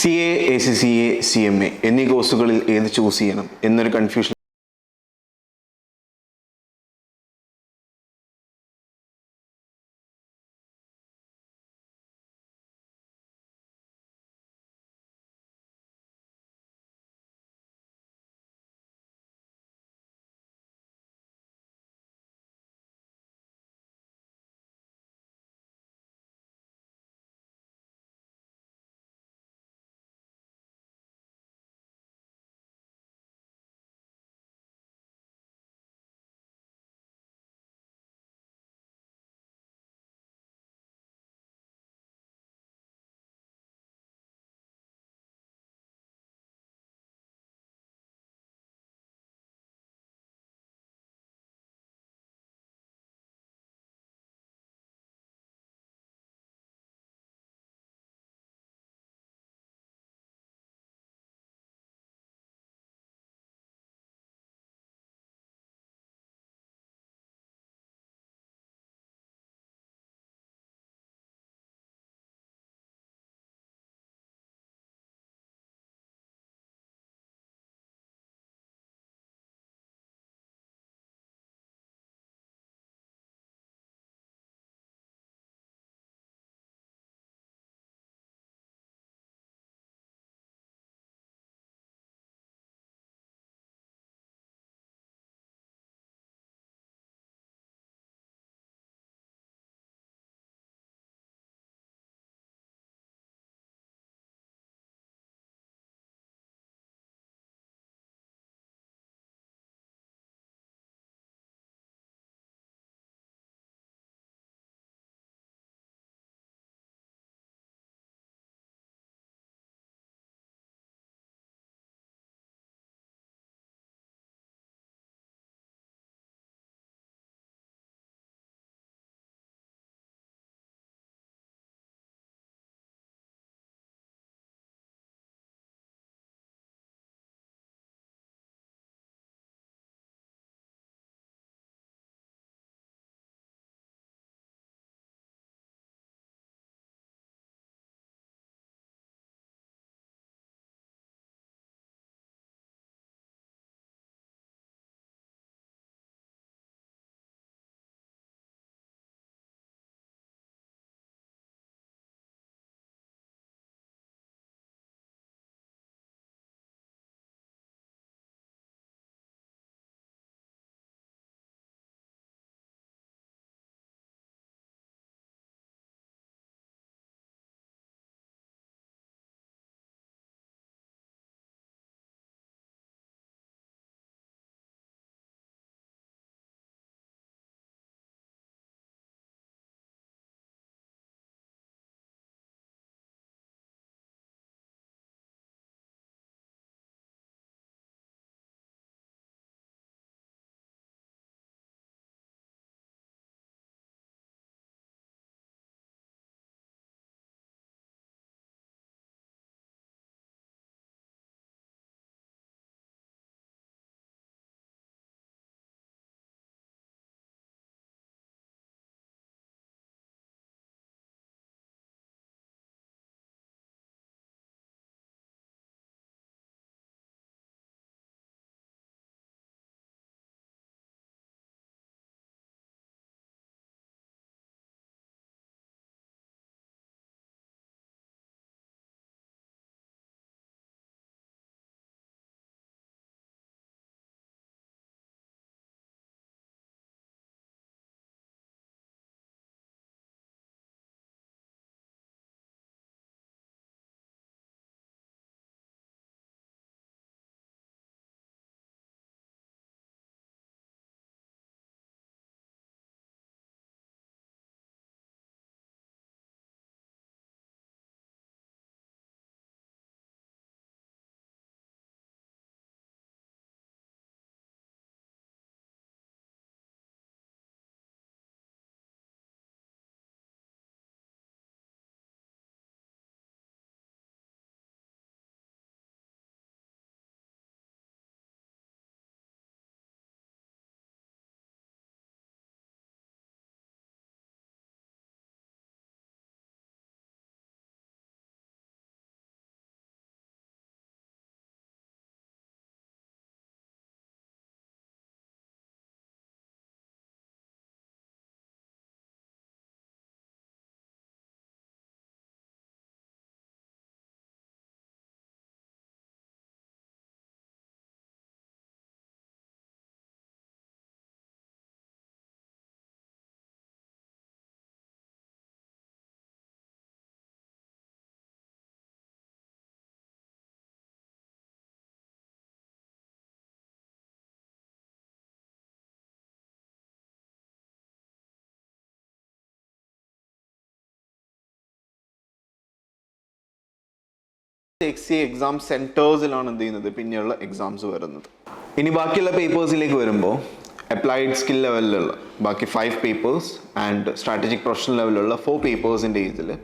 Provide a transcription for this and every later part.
C A A C C A C M A എന്നീ കോഴ്സുകളിൽ ഏത് ചൂസ് ചെയ്യണം? എന്നൊരു കൺഫ്യൂഷൻ സി എക്സാം സെന്റേഴ്സിലാണ് എന്ത് ചെയ്യുന്നത്? പിന്നെയുള്ള എക്സാംസ് വരുന്നത്. ഇനി ബാക്കിയുള്ള പേപ്പേഴ്സിലേക്ക് വരുമ്പോൾ അപ്ലൈഡ് സ്കിൽ ലെവലിലുള്ള ബാക്കി five papers and strategic professional ലെവലിലുള്ള ഫോർ പേപ്പേഴ്സിന്റെ ഇതിൽ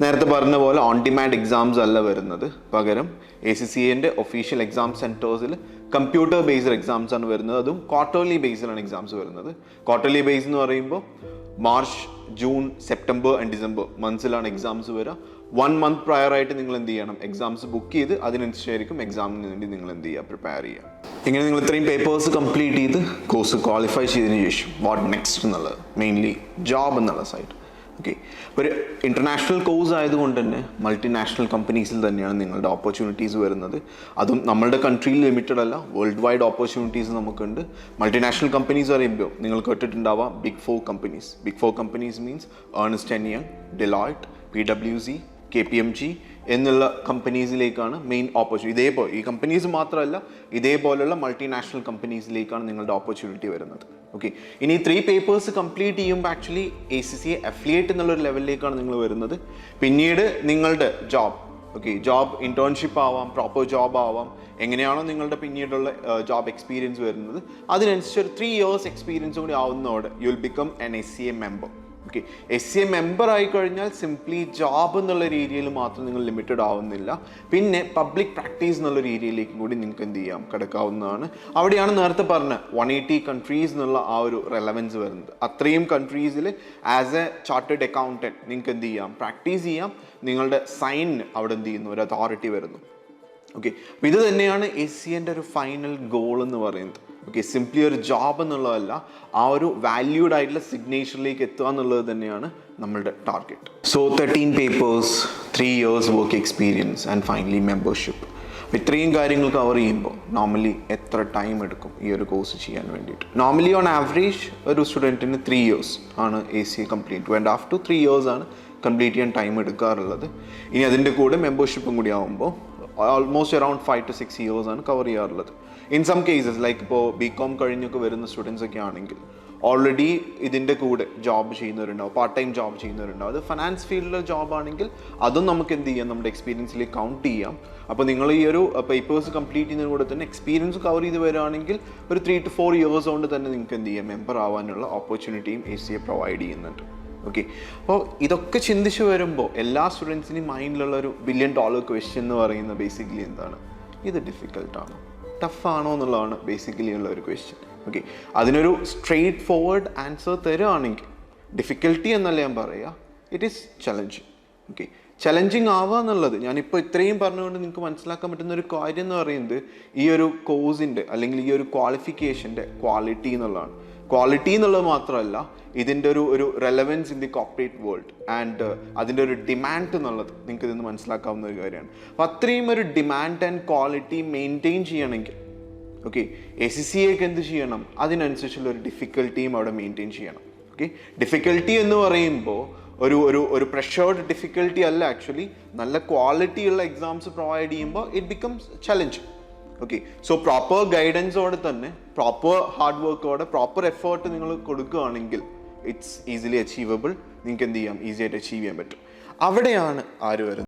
നേരത്തെ പറഞ്ഞ പോലെ ഓൺ ഡിമാൻഡ് എക്സാംസ് അല്ല വരുന്നത്. പകരം എ സി സി എന്റെ ഒഫീഷ്യൽ എക്സാം സെന്റേഴ്സിൽ കമ്പ്യൂട്ടർ ബേസ്ഡ് എക്സാംസ് ആണ് വരുന്നത്. അതും ക്വാർട്ടർലി ബേസിലാണ് എക്സാംസ് വരുന്നത്. ക്വാർട്ടർലി ബേസ് എന്ന് പറയുമ്പോൾ March June September and December മന്ത്സിലാണ് exams വരിക വൺ മന്ത് പ്രയർ ആയിട്ട് നിങ്ങൾ എന്ത് ചെയ്യണം? എക്സാംസ് ബുക്ക് ചെയ്ത് അതിനനുസരിച്ചായിരിക്കും എക്സാമിന് വേണ്ടി നിങ്ങൾ എന്ത് ചെയ്യുക? പ്രിപ്പയർ ചെയ്യുക. ഇങ്ങനെ നിങ്ങൾ ഇത്രയും പേപ്പേഴ്സ് കംപ്ലീറ്റ് ചെയ്ത് കോഴ്സ് ക്വാളിഫൈ ചെയ്തതിന് ശേഷം വാട്ട് നെക്സ്റ്റ് എന്നുള്ളത്? മെയിൻലി ജോബ് എന്നുള്ള സൈഡ് ഓക്കെ ഒരു ഇന്റർനാഷണൽ കോഴ്സ് ആയതുകൊണ്ട് തന്നെ മൾട്ടിനാഷണൽ കമ്പനീസിൽ തന്നെയാണ് നിങ്ങളുടെ ഓപ്പർച്യൂണിറ്റീസ് വരുന്നത്. അതും നമ്മളുടെ കൺട്രിയിൽ ലിമിറ്റഡ് അല്ല. വേൾഡ് വൈഡ് ഓപ്പർച്യൂണിറ്റീസ് നമുക്കുണ്ട്. മൾട്ടിനാഷണൽ കമ്പനീസ് പറയുമ്പോൾ നിങ്ങൾ കേട്ടിട്ടുണ്ടാവാം big four companies big four companies means Ernst and Young Deloitte P W C K P M G എന്നുള്ള കമ്പനീസിലേക്കാണ് മെയിൻ ഓപ്പർച്യൂണിറ്റി ഇതേപോലെ ഈ കമ്പനീസ് മാത്രമല്ല ഇതേപോലുള്ള മൾട്ടിനാഷണൽ കമ്പനീസിലേക്കാണ് നിങ്ങളുടെ ഓപ്പർച്യൂണിറ്റി വരുന്നത്. ഓക്കെ ഇനി ത്രീ പേപ്പേഴ്സ് കംപ്ലീറ്റ് ചെയ്യുമ്പോൾ actually A C C affiliate എന്നുള്ളൊരു ലെവലിലേക്കാണ് നിങ്ങൾ വരുന്നത്. പിന്നീട് നിങ്ങളുടെ ജോബ് ഓക്കെ ജോബ് ഇന്റേൺഷിപ്പ് ആവാം പ്രോപ്പർ ജോബ് ആവാം എങ്ങനെയാണോ നിങ്ങളുടെ പിന്നീടുള്ള ജോബ് എക്സ്പീരിയൻസ് വരുന്നത്. അതിനനുസരിച്ച് ഒരു ത്രീ ഇയേഴ്സ് എക്സ്പീരിയൻസ് കൂടി ആവുന്നതോടെ you will become an S C A member okay S C A member ആയി കഴിഞ്ഞാൽ സിംപ്ലി ജോബ് എന്നുള്ള രീതിയിൽ മാത്രം നിങ്ങൾ ലിമിറ്റഡ് ആവുന്നില്ല. പിന്നെ പബ്ലിക് പ്രാക്ടീസ് എന്നുള്ള രീതിയിലേക്കും കൂടി നിങ്ങൾക്ക് എന്ത് ചെയ്യാം? കിടക്കാവുന്നതാണ്. അവിടെയാണ് നേരത്തെ പറഞ്ഞ വൺ എയ്റ്റി കൺട്രീസ് എന്നുള്ള ആ ഒരു റെലവൻസ് വരുന്നത്. അത്രയും കൺട്രീസിൽ ആസ് എ ചാർട്ടേഡ് അക്കൗണ്ടന്റ് നിങ്ങൾക്ക് എന്ത് ചെയ്യാം? പ്രാക്ടീസ് ചെയ്യാം. നിങ്ങളുടെ സൈൻ അവിടെ എന്ത് ചെയ്യുന്നു? ഒരു അതോറിറ്റി വരുന്നു. ഓക്കെ അപ്പോൾ ഇത് തന്നെയാണ് എസ് സി എന്റെ ഒരു ഫൈനൽ ഗോൾ എന്ന് പറയുന്നത്. ഓക്കെ സിംപ്ലി ഒരു ജോബ് എന്നുള്ളതല്ല ആ ഒരു വാല്യൂഡ് ആയിട്ടുള്ള സിഗ്നേച്ചറിലേക്ക് എത്തുക എന്നുള്ളത് തന്നെയാണ് നമ്മളുടെ target so thirteen papers three years work experience and finally membership ഇത്രയും കാര്യങ്ങൾ കവർ ചെയ്യുമ്പോൾ നോർമലി എത്ര ടൈം എടുക്കും ഈ ഒരു കോഴ്സ് ചെയ്യാൻ വേണ്ടിയിട്ട്? നോർമലി ഓൺ ആവറേജ് ഒരു സ്റ്റുഡന്റിന് ത്രീ ഇയേഴ്സ് ആണ് A C complete to and after three years ആണ് കംപ്ലീറ്റ് ചെയ്യാൻ ടൈം എടുക്കാറുള്ളത്. ഇനി അതിന്റെ കൂടെ മെമ്പർഷിപ്പും കൂടി ആകുമ്പോൾ almost around five to six years ആണ് കവർ ചെയ്യാറുള്ളത്. ഇൻ സം കേസസ് ലൈക്ക് ഇപ്പോൾ ബി കോം കഴിഞ്ഞൊക്കെ വരുന്ന സ്റ്റുഡൻസ് ഒക്കെ ആണെങ്കിൽ ഓൾറെഡി ഇതിന്റെ കൂടെ ജോബ് ചെയ്യുന്നവരുണ്ടാവും പാർട്ട് ടൈം ജോബ് ചെയ്യുന്നവരുണ്ടാവും. അത് ഫിനാൻസ് ഫീൽഡിലെ ജോബ് ആണെങ്കിൽ അതും നമുക്ക് എന്ത് ചെയ്യാം? നമ്മുടെ എക്സ്പീരിയൻസിലേക്ക് കൗണ്ട് ചെയ്യാം. അപ്പോൾ നിങ്ങൾ ഈ ഒരു പേപ്പേഴ്സ് കംപ്ലീറ്റ് ചെയ്യുന്നതിന് കൂടെ തന്നെ എക്സ്പീരിയൻസ് കവർ ചെയ്ത് വരികയാണെങ്കിൽ ഒരു ത്രീ ടു ഫോർ ഇയേഴ്സ് കൊണ്ട് തന്നെ നിങ്ങൾക്ക് എന്ത് ചെയ്യാം? മെമ്പർ ആവാനുള്ള ഓപ്പർച്യൂണിറ്റിയും എ സി എ പ്രൊവൈഡ് ചെയ്യുന്നുണ്ട്. ഓക്കെ അപ്പോൾ ഇതൊക്കെ ചിന്തിച്ച് വരുമ്പോൾ എല്ലാ സ്റ്റുഡൻസിനും മൈൻഡിലുള്ള ഒരു ബില്യൺ ഡോളർ ക്വസ്റ്റ്യൻ എന്ന് പറയുന്ന ബേസിക്കലി എന്താണ്? ഇത് ഡിഫിക്കൽട്ടാണോ ടഫാണോ എന്നുള്ളതാണ് ബേസിക്കലി ഉള്ള ഒരു ക്വസ്റ്റ്യൻ ഓക്കെ അതിനൊരു സ്ട്രെയിറ്റ് ഫോർവേഡ് ആൻസർ തരുവാണെങ്കിൽ ഡിഫിക്കൽട്ടി എന്നല്ല ഞാൻ പറയുക it is challenging okay challenging ആവുക എന്നുള്ളത് ഞാനിപ്പോൾ ഇത്രയും പറഞ്ഞുകൊണ്ട് നിങ്ങൾക്ക് മനസ്സിലാക്കാൻ പറ്റുന്ന ഒരു കാര്യം എന്ന് പറയുന്നത് ഈ ഒരു കോഴ്സിന്റെ അല്ലെങ്കിൽ ഈ ഒരു ക്വാളിഫിക്കേഷന്റെ ക്വാളിറ്റി എന്നുള്ളതാണ്. ക്വാളിറ്റി എന്നുള്ളത് മാത്രമല്ല ഇതിന്റെ ഒരു ഒരു relevance in the corporate world and അതിന്റെ ഒരു ഡിമാൻഡ് എന്നുള്ളത് നിങ്ങൾക്ക് ഇതിന്ന് മനസ്സിലാക്കാവുന്ന ഒരു കാര്യമാണ്. അപ്പം അത്രയും ഒരു ഡിമാൻഡ് ആൻഡ് ക്വാളിറ്റി മെയിന്റെയിൻ ചെയ്യണമെങ്കിൽ ഓക്കെ എ സി സി എക്ക് എന്ത് ചെയ്യണം? അതിനനുസരിച്ചുള്ള ഒരു ഡിഫിക്കൽട്ടിയും അവിടെ മെയിന്റെയിൻ ചെയ്യണം. ഓക്കെ ഡിഫിക്കൽട്ടി എന്ന് പറയുമ്പോൾ ഒരു ഒരു ഒരു പ്രഷേർഡ് ഡിഫിക്കൽട്ടി അല്ല ആക്ച്വലി നല്ല ക്വാളിറ്റിയുള്ള എക്സാംസ് പ്രൊവൈഡ് ചെയ്യുമ്പോൾ it becomes challenge okay so proper ഗൈഡൻസോടെ തന്നെ പ്രോപ്പർ ഹാർഡ് വർക്കോടെ പ്രോപ്പർ എഫേർട്ട് നിങ്ങൾ കൊടുക്കുകയാണെങ്കിൽ ഇറ്റ്സ് ഈസിലി അച്ചീവബിൾ നിങ്ങൾക്ക് എന്ത് ചെയ്യാം? ഈസി ആയിട്ട് അച്ചീവ് ചെയ്യാൻ പറ്റും. അവിടെയാണ് ആര് വരുന്നത്?